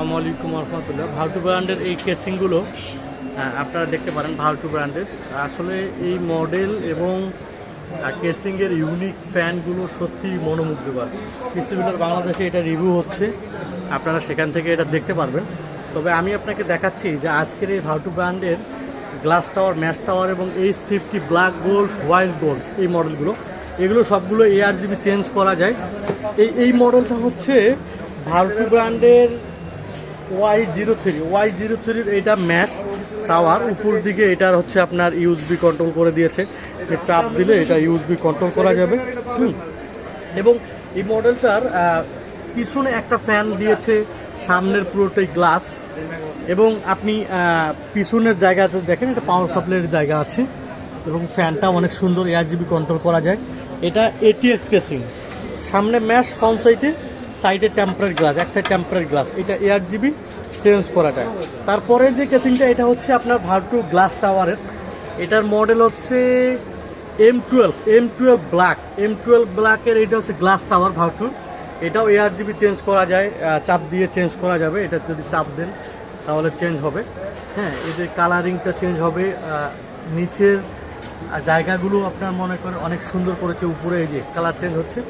আলাইকুম রহমতুল্লাহ ভাউটু ব্র্যান্ডের এই কেসিংগুলো আহ, আপনারা দেখতে পারেন ভাউটু ব্র্যান্ডের। আসলে এই মডেল এবং কেসিংয়ের ইউনিক ফ্যানগুলো সত্যিই মনোমুগ্ধকর। ডিস্ট্রিবিউটার বাংলাদেশে এটা রিভিউ হচ্ছে আপনারা সেখান থেকে এটা দেখতে পারবেন। তবে আমি আপনাকে দেখাচ্ছি যে আজকের এই ভাউটু ব্র্যান্ডের গ্লাস টাওয়ার ম্যাচ টাওয়ার এবং H fifty black gold white gold এই মডেলগুলো। এগুলো সবগুলো এআর জিবি চেঞ্জ করা যায়। এই এই মডেলটা হচ্ছে ভারতু ব্র্যান্ডের Y zero three Y zero থ্রির এটা ম্যাশ টাওয়ার উপর দিকে এটার হচ্ছে আপনার ইউএসবি কন্ট্রোল করে দিয়েছে। যে চাপ দিলে এটা ইউএসবি কন্ট্রোল করা যাবে। এবং এই মডেলটার পিছনে একটা ফ্যান দিয়েছে, সামনের পুরোটাই গ্লাস এবং আপনি পিছনের জায়গা আছে, দেখেন এটা পাওয়ার সাপ্লাইয়ের জায়গা আছে। এবং ফ্যানটা অনেক সুন্দর এয়ার জিবি কন্ট্রোল করা যায়। এটা এটিএক্স কেসিং সামনে ম্যাশ ফ্রন্ট সাইডে সাইডে টেম্পারেট গ্লাস, এক সাইড টেম্পারেট গ্লাস। এটা এয়ার জিবি চেঞ্জ করা যায় তারপরের যে কেসিংটা, এটা হচ্ছে আপনার ভার্টু গ্লাস টাওয়ারের। এটার মডেল হচ্ছে M twelve M twelve black M twelve ব্ল্যাকের এটা হচ্ছে গ্লাস টাওয়ার ভার্টুর এটাও এয়ার জিবি চেঞ্জ করা যায় চাপ দিয়ে চেঞ্জ করা যাবে। এটা যদি চাপ দেন, তাহলে চেঞ্জ হবে। হ্যাঁ এদের কালারিংটা চেঞ্জ হবে নিচের জায়গাগুলো আপনার মনে করেন অনেক সুন্দর করেছে। উপরে এই যে কালার চেঞ্জ হচ্ছে।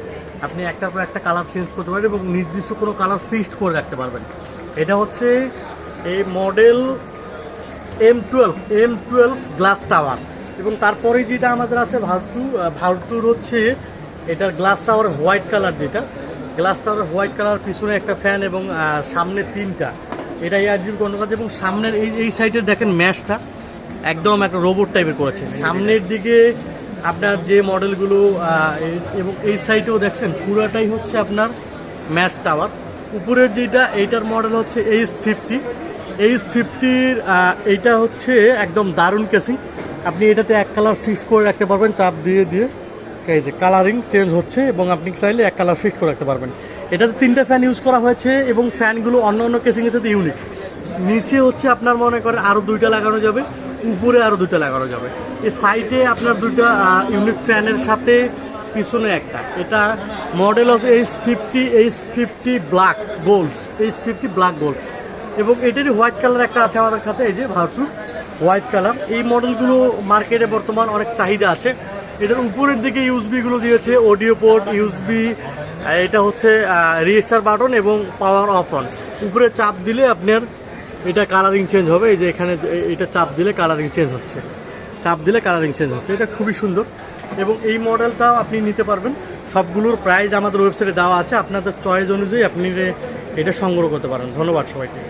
আপনি একটার পর একটা কালার চেঞ্জ করতে পারেন এবং নির্দিষ্ট কোনো কালার ফিক্সড করে রাখতে পারবেন। এটা হচ্ছে এই model M twelve M twelve glass tower এবং তারপরে যেটা আমাদের আছে ভারতু ভারতুর হচ্ছে এটার গ্লাস টাওয়ার হোয়াইট কালার যেটা। গ্লাস টাওয়ার হোয়াইট কালার পিছনে একটা ফ্যান এবং সামনে তিনটা। এটা এয়ার জিবি কন্ট্রোল আছে এবং সামনের এই এই সাইডের দেখেন ম্যাশটা একদম একটা রোবট টাইপের করেছে। সামনের দিকে আপনার যে মডেলগুলো এবং এই সাইডেও দেখছেন, পুরাটাই হচ্ছে আপনার ম্যাচ টাওয়ার। উপরের যেটা, এইটার মডেল হচ্ছে এইচ ফিফটি এইচ ফিফটির এইটা হচ্ছে একদম দারুণ কেসিং আপনি এটাতে এক কালার ফিক্সড করে রাখতে পারবেন, চাপ দিয়ে দিয়ে। এই যে কালারিং চেঞ্জ হচ্ছে, এবং আপনি চাইলে এক কালার ফিক্সড করে রাখতে পারবেন। এটাতে তিনটা ফ্যান ইউজ করা হয়েছে, এবং ফ্যানগুলো অন্য অন্য কেসিংয়ের সাথে ইউনিক নিচে হচ্ছে আপনার মনে করেন আরও দুইটা লাগানো যাবে, উপরে আরও দুইটা লাগানো যাবে। এই সাইডে আপনার দুইটা ইউনিট ফ্যানের সাথে পিছনে একটা। এটা মডেল হচ্ছে H fifty H fifty black gold H fifty black gold এবং এটারই হোয়াইট কালার একটা আছে আমাদের কাছে, এই যে ভারতু হোয়াইট কালার এই মডেলগুলো মার্কেটে বর্তমান অনেক চাহিদা আছে। এটার উপরের দিকে ইউজবিগুলো দিয়েছে অডিও পোর্ট ইউজবি এটা হচ্ছে রেজিস্টার বাটন এবং পাওয়ার অফ অন উপরে চাপ দিলে আপনার এটা কালারিং চেঞ্জ হবে, এই যে এখানে এটা চাপ দিলে কালারিং চেঞ্জ হচ্ছে। চাপ দিলে কালারিং চেঞ্জ হচ্ছে। এটা খুবই সুন্দর। এবং এই মডেলটাও আপনি নিতে পারবেন। সবগুলোর প্রাইস আমাদের ওয়েবসাইটে দেওয়া আছে। আপনাদের চয়েস অনুযায়ী আপনি এটা সংগ্রহ করতে পারেন। ধন্যবাদ সবাইকে।